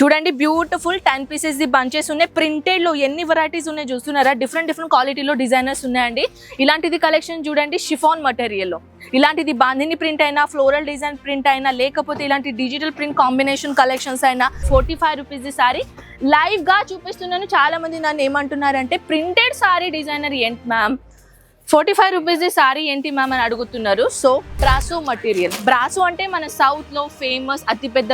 చూడండి beautiful ten pieces the bunches ఉన్నాయి. ప్రింటెడ్లో ఎన్ని వెరైటీస్ ఉన్నాయి చూస్తున్నారా? డిఫరెంట్ డిఫరెంట్ క్వాలిటీలో డిజైనర్స్ ఉన్నాయండి. ఇలాంటిది కలెక్షన్ చూడండి షిఫాన్ మటీరియల్లో ఇలాంటిది బాంధిని ప్రింట్ అయినా ఫ్లోరల్ డిజైన్ ప్రింట్ అయినా లేకపోతే ఇలాంటి డిజిటల్ ప్రింట్ కాంబినేషన్ కలెక్షన్స్ అయినా forty five rupees the sari లైవ్గా చూపిస్తున్నాను. చాలా మంది నన్ను ఏమంటున్నారంటే ప్రింటెడ్ సారీ డిజైనర్ ఏంటి ma'am forty five rupees sari ఏంటి మ్యామ్ అని అడుగుతున్నారు. సో బ్రాసో మటీరియల్ బ్రాసో అంటే మన సౌత్లో ఫేమస్ అతిపెద్ద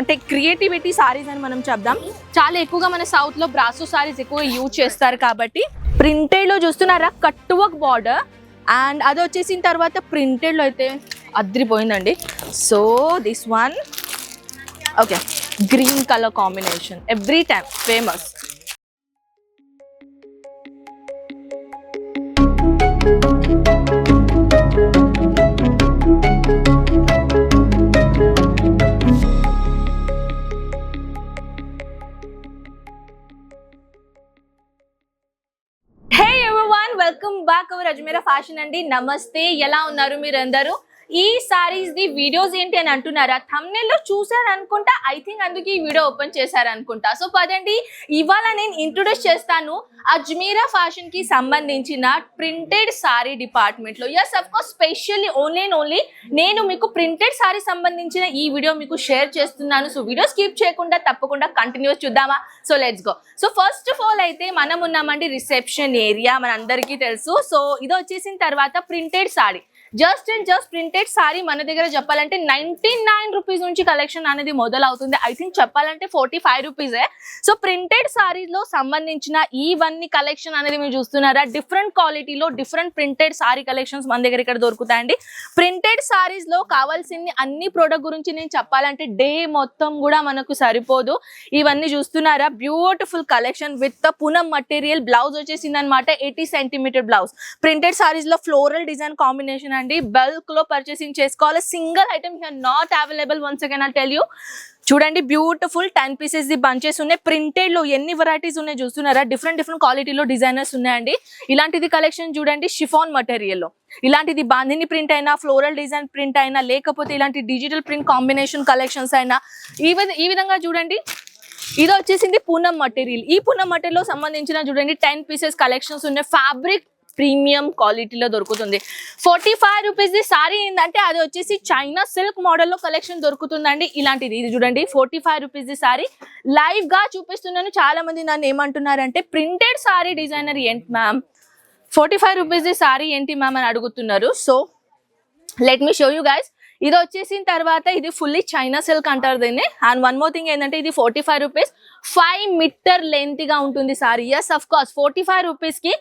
అంటే క్రియేటివిటీ సారీస్ అని మనం చెప్దాం. చాలా ఎక్కువగా మన సౌత్లో బ్రాసో సారీస్ ఎక్కువ యూజ్ చేస్తారు కాబట్టి ప్రింటెడ్లో చూస్తున్నారా? కట్ వర్క్ బార్డర్ అండ్ అది వచ్చేసిన తర్వాత ప్రింటెడ్లో అయితే అద్రిపోయిందండి. So this one okay green colour combination every time famous Ajmeera fashion అండి. నమస్తే. ఎలా ఉన్నారు మీరందరూ? ఈ సారీస్ ది వీడియోస్ ఏంటి అని అంటున్నారా? thumbnail లో చూసారు అనుకుంటా ఐ థింక్ అందుకే ఈ వీడియో ఓపెన్ చేశారు అనుకుంటా సో పదండి ఇవాళ నేను ఇంట్రొడ్యూస్ చేస్తాను అజ్మీరా ఫ్యాషన్కి సంబంధించిన ప్రింటెడ్ సారీ డిపార్ట్మెంట్లో. Yes of course specially only and only నేను మీకు ప్రింటెడ్ సారీ సంబంధించిన ఈ వీడియో మీకు షేర్ చేస్తున్నాను. సో వీడియో స్కిప్ చేయకుండా తప్పకుండా కంటిన్యూస్ చూద్దామా? So let's go so first of all అయితే మనం ఉన్నామండి రిసెప్షన్ ఏరియా మన అందరికీ తెలుసు. సో ఇది వచ్చేసిన తర్వాత printed sari just and just printed sari మన దగ్గర చెప్పాలంటే నైన్టీ నైన్ రూపీస్ నుంచి కలెక్షన్ అనేది మొదలవుతుంది. ఐ థింక్ చెప్పాలంటే ఫోర్టీ ఫైవ్ రూపీసే సో ప్రింటెడ్ సారీలో సంబంధించిన ఇవన్నీ కలెక్షన్ అనేది మీరు చూస్తున్నారా? డిఫరెంట్ క్వాలిటీలో డిఫరెంట్ ప్రింటెడ్ సారీ కలెక్షన్స్ మన దగ్గర ఇక్కడ దొరుకుతాయండి. ప్రింటెడ్ సారీస్లో కావాల్సిన అన్ని ప్రోడక్ట్ గురించి నేను చెప్పాలంటే డే మొత్తం కూడా మనకు సరిపోదు. ఇవన్నీ చూస్తున్నారా? Beautiful collection with Poonam material blouse వచ్చేసింది అనమాట ఎయిటీ సెంటీమీటర్ బ్లౌజ్ ప్రింటెడ్ సారీస్లో ఫ్లోరల్ డిజైన్ కాంబినేషన్ అండి. బల్క్లో పర్చేసింగ్ చేసుకోవాలి. Single item here not available once again I tell you చూడండి beautiful ten pieces the bunches ఉన్నాయి. ప్రింటెడ్లో ఎన్ని వెరైటీస్ ఉన్నాయి చూస్తున్నారా? డిఫరెంట్ డిఫరెంట్ క్వాలిటీలో డిజైనర్స్ ఉన్నాయండి. ఇలాంటిది కలెక్షన్ చూడండి షిఫాన్ మటీరియల్లో. ఇలాంటిది బాంధిని ప్రింట్ అయినా ఫ్లోరల్ డిజైన్ ప్రింట్ అయినా లేకపోతే ఇలాంటి డిజిటల్ ప్రింట్ కాంబినేషన్ కలెక్షన్స్ అయినా ఈ ఈ విధంగా చూడండి. ఇది వచ్చేసింది పూనం మటీరియల్ ఈ పూనం మటీరియల్లో సంబంధించిన చూడండి టెన్ పీసెస్ కలెక్షన్స్ ఉన్నాయి. ఫ్యాబ్రిక్ ప్రీమియం క్వాలిటీలో దొరుకుతుంది. ఫార్టీ ఫైవ్ రూపీస్ది సారీ ఏంటంటే అది వచ్చేసి చైనా సిల్క్ మోడల్లో కలెక్షన్ దొరుకుతుందండి. ఇలాంటిది ఇది చూడండి ఫార్టీ ఫైవ్ రూపీస్ది సారీ. లైవ్గా చూపిస్తున్నాను. చాలా మంది నన్ను ఏమంటున్నారంటే ప్రింటెడ్ సారీ డిజైనర్ ఏంటి మ్యామ్ ఫార్టీ ఫైవ్ రూపీస్ది సారీ ఏంటి మ్యామ్ అని అడుగుతున్నారు. So let me show you guys ఇది వచ్చేసిన తర్వాత ఇది ఫుల్లీ చైనా సిల్క్ అంటారు దీన్ని. అండ్ వన్ మోర్ థింగ్ ఏంటంటే ఇది forty five rupees five metre లెంత్గా ఉంటుంది sari. Yes of course forty five రూపీస్కి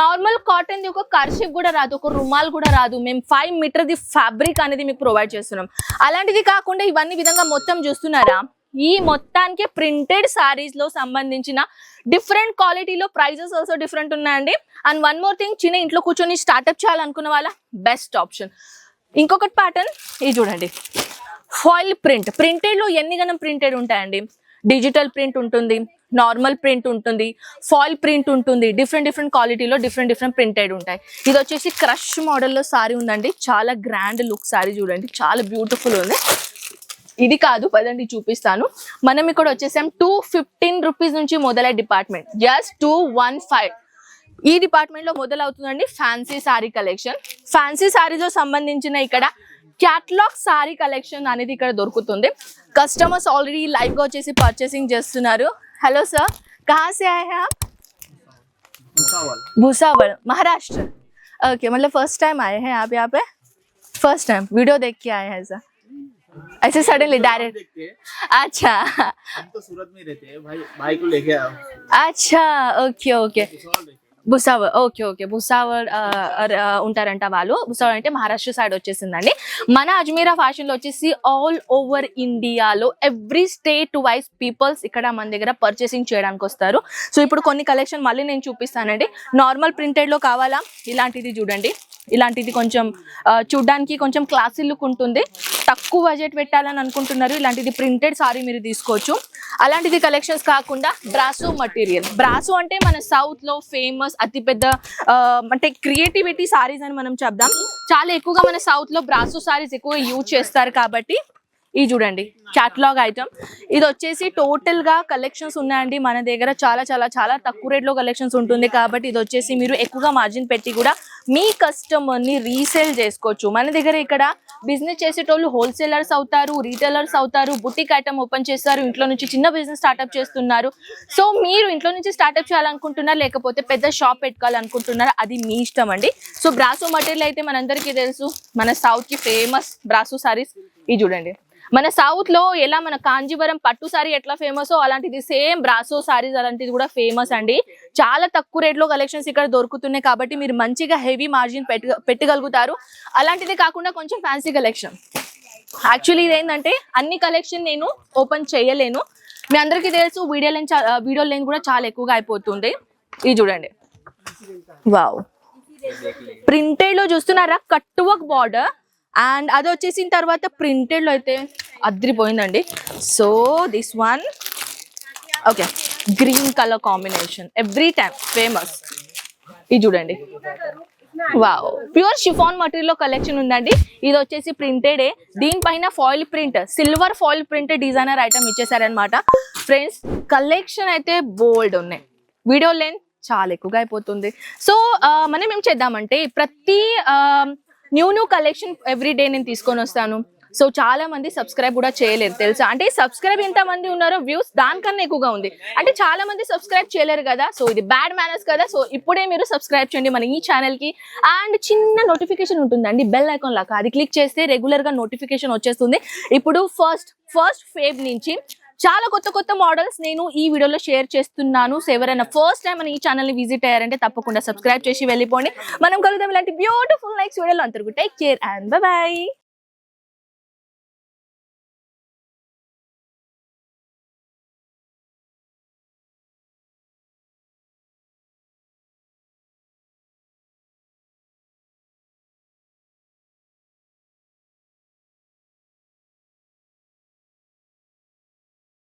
నార్మల్ కాటన్ ది ఒక కర్షిప్ కూడా రాదు ఒక రుమాల్ కూడా రాదు. మేము ఫైవ్ మీటర్ ది ఫ్యాబ్రిక్ అనేది మీకు ప్రొవైడ్ చేస్తున్నాం. అలాంటిది కాకుండా ఇవన్నీ విధంగా మొత్తం చూస్తున్నారా? ఈ మొత్తానికి ప్రింటెడ్ సారీస్లో సంబంధించిన డిఫరెంట్ క్వాలిటీలో ప్రైజెస్ ఆల్సో డిఫరెంట్ ఉన్నాయండి. అండ్ వన్ మోర్ థింగ్ చిన్న ఇంట్లో కూర్చొని స్టార్ట్అప్ చేయాలనుకున్న వాళ్ళ బెస్ట్ ఆప్షన్ ఇంకొకటి ప్యాటర్న్ ఇది చూడండి. ఫాయిల్ ప్రింట్ ప్రింటెడ్లో ఎన్ని గణం ప్రింటెడ్ ఉంటాయండి? డిజిటల్ ప్రింట్ ఉంటుంది నార్మల్ ప్రింట్ ఉంటుంది ఫాయిల్ ప్రింట్ ఉంటుంది. డిఫరెంట్ డిఫరెంట్ క్వాలిటీలో డిఫరెంట్ డిఫరెంట్ ప్రింటెడ్ ఉంటాయి. ఇది వచ్చేసి క్రష్ మోడల్లో సారీ ఉందండి. చాలా గ్రాండ్ లుక్ సారీ చూడండి. చాలా బ్యూటిఫుల్ ఉంది. ఇది కాదు పదండి చూపిస్తాను. మనం ఇక్కడ వచ్చేసాం టూ ఫిఫ్టీన్ రూపీస్ నుంచి మొదలై department just two one five ఈ డిపార్ట్మెంట్ లో మొదలవుతుందండి ఫ్యాన్సీ సారీ కలెక్షన్ ఫ్యాన్సీ సారీతో సంబంధించిన ఇక్కడ క్యాట్లాగ్ సారీ కలెక్షన్ అనేది ఇక్కడ దొరుకుతుంది కస్టమర్స్ ఆల్రెడీ లైవ్ గా వచ్చేసి పర్చేసింగ్ చేస్తున్నారు హలో సార్ కహా సే ఆయే హై ఆప్ भुसावल भूसावल महाराष्ट्र ओके मतलब फर्स्ट टाइम आए हैं आप यहाँ पे फर्स्ट टाइम वीडियो देख के आए हैं ऐसा ऐसे सडनली डायरेक्ट देखते हैं अच्छा हम तो सूरत में रहते हैं भाई भाई को लेके आओ अच्छा ఓకే ఓకే भुसावल रहते हैं Bhusawal okay okay. Bhusawal ఉంటారంట వాళ్ళు. భుసావర్ అంటే మహారాష్ట్ర సైడ్ వచ్చేసిందండి. మన అజ్మీరా ఫ్యాషన్లో వచ్చేసి ఆల్ ఓవర్ ఇండియాలో ఎవ్రీ స్టేట్ వైజ్ పీపుల్స్ ఇక్కడ మన దగ్గర పర్చేసింగ్ చేయడానికి వస్తారు. సో ఇప్పుడు కొన్ని కలెక్షన్ మళ్ళీ నేను చూపిస్తానండి. నార్మల్ ప్రింటెడ్లో కావాలా? ఇలాంటిది చూడండి. ఇలాంటిది కొంచెం చూడ్డానికి కొంచెం క్లాసీ లుక్ ఉంటుంది. తక్కువ బడ్జెట్ పెట్టాలని అనుకుంటున్నారు. ఇలాంటిది ప్రింటెడ్ సారీ మీరు తీసుకోవచ్చు. అలాంటిది కలెక్షన్స్ కాకుండా బ్రాసో మటీరియల్ బ్రాసో అంటే మన సౌత్లో ఫేమస్ అతిపెద్ద అంటే క్రియేటివిటీ సారీస్ అని మనం చెప్దాం. చాలా ఎక్కువగా మన సౌత్లో బ్రాసు బ్రాసో సారీస్ ఎక్కువ యూజ్ చేస్తారు కాబట్టి ఇది చూడండి క్యాటలాగ్ ఐటమ్ ఇది వచ్చేసి టోటల్గా కలెక్షన్స్ ఉన్నాయండి. మన దగ్గర చాలా చాలా చాలా తక్కువ రేట్లో కలెక్షన్స్ ఉంటుంది. కాబట్టి ఇది వచ్చేసి మీరు ఎక్కువగా మార్జిన్ పెట్టి కూడా మీ కస్టమర్ని రీసేల్ చేసుకోవచ్చు. మన దగ్గర ఇక్కడ బిజినెస్ చేసేటోళ్ళు హోల్సేలర్స్ అవుతారు రీటైలర్స్ అవుతారు బుటిక్ ఐటమ్ ఓపెన్ చేస్తారు ఇంట్లో నుంచి చిన్న బిజినెస్ స్టార్ట్అప్ చేస్తున్నారు. సో మీరు ఇంట్లో నుంచి స్టార్ట్అప్ చేయాలనుకుంటున్నారు లేకపోతే పెద్ద షాప్ పెట్టుకోవాలనుకుంటున్నారు అది మీ ఇష్టం అండి. సో బ్రాసో మటీరియల్ అయితే మనందరికీ తెలుసు. మన సౌత్కి ఫేమస్ బ్రాసో సారీస్ ఇది చూడండి. మన సౌత్లో ఎలా మన కాంజీవరం పట్టు సారీ ఎట్లా ఫేమస్ అలాంటిది సేమ్ బ్రాసో సారీస్ అలాంటిది కూడా ఫేమస్ అండి. చాలా తక్కువ రేట్లో కలెక్షన్స్ ఇక్కడ దొరుకుతున్నాయి కాబట్టి మీరు మంచిగా హెవీ మార్జిన్ పెట్టగలుగుతారు. అలాంటిది కాకుండా కొంచెం ఫ్యాన్సీ కలెక్షన్ యాక్చువల్లీ ఇది ఏంటంటే అన్ని కలెక్షన్ నేను ఓపెన్ చేయలేను. మీ అందరికీ తెలుసు వీడియో లెన్ వీడియో లెన్ కూడా చాలా ఎక్కువగా అయిపోతుంది. ఇది చూడండి. వావ్ ప్రింటెడ్లో చూస్తున్నారా? కట్ వర్క్ బార్డర్ అండ్ అది వచ్చేసిన తర్వాత ప్రింటెడ్లో అయితే అద్రిపోయిందండి. So this one okay green colour combination every time famous ఇది చూడండి. వావ్ ప్యూర్ షిఫాన్ మటీరియల్లో కలెక్షన్ ఉందండి. ఇది వచ్చేసి ప్రింటెడే దీనిపైన foil print silver foil print designer item ఇచ్చేసారనమాట friends collection అయితే బోల్డ్ ఉన్నాయి. వీడియో లెంత్ చాలా ఎక్కువగా అయిపోతుంది. సో మనం ఏం చేద్దామంటే ప్రతి uh, new new collection every day నేను తీసుకొని వస్తాను. సో చాలా మంది సబ్స్క్రైబ్ కూడా చేయలేరు తెలుసా? అంటే సబ్స్క్రైబ్ ఎంత మంది ఉన్నారో వ్యూస్ దానికన్నా ఎక్కువగా ఉంది. అంటే చాలా మంది సబ్స్క్రైబ్ చేయలేరు కదా సో ఇది బ్యాడ్ మేనర్స్ కదా సో ఇప్పుడే మీరు సబ్స్క్రైబ్ చేయండి మన ఈ ఛానల్కి అండ్ చిన్న నోటిఫికేషన్ ఉంటుందండి బెల్ ఐకాన్ లాగా. అది క్లిక్ చేస్తే రెగ్యులర్గా నోటిఫికేషన్ వచ్చేస్తుంది. ఇప్పుడు ఫస్ట్ ఫస్ట్ ఫేబ్ నుంచి చాలా కొత్త కొత్త మోడల్స్ నేను ఈ వీడియోలో షేర్ చేస్తున్నాను. సో ఎవరైనా ఫస్ట్ టైం మన ఈ ఛానల్ని విజిట్ అయ్యారంటే తప్పకుండా సబ్స్క్రైబ్ చేసి వెళ్ళిపోండి. మనం కలుద్దాం ఇలాంటి బ్యూటిఫుల్ నెక్స్ట్ వీడియోలో అందరూ టేక్ కేర్ అండ్ బాయ్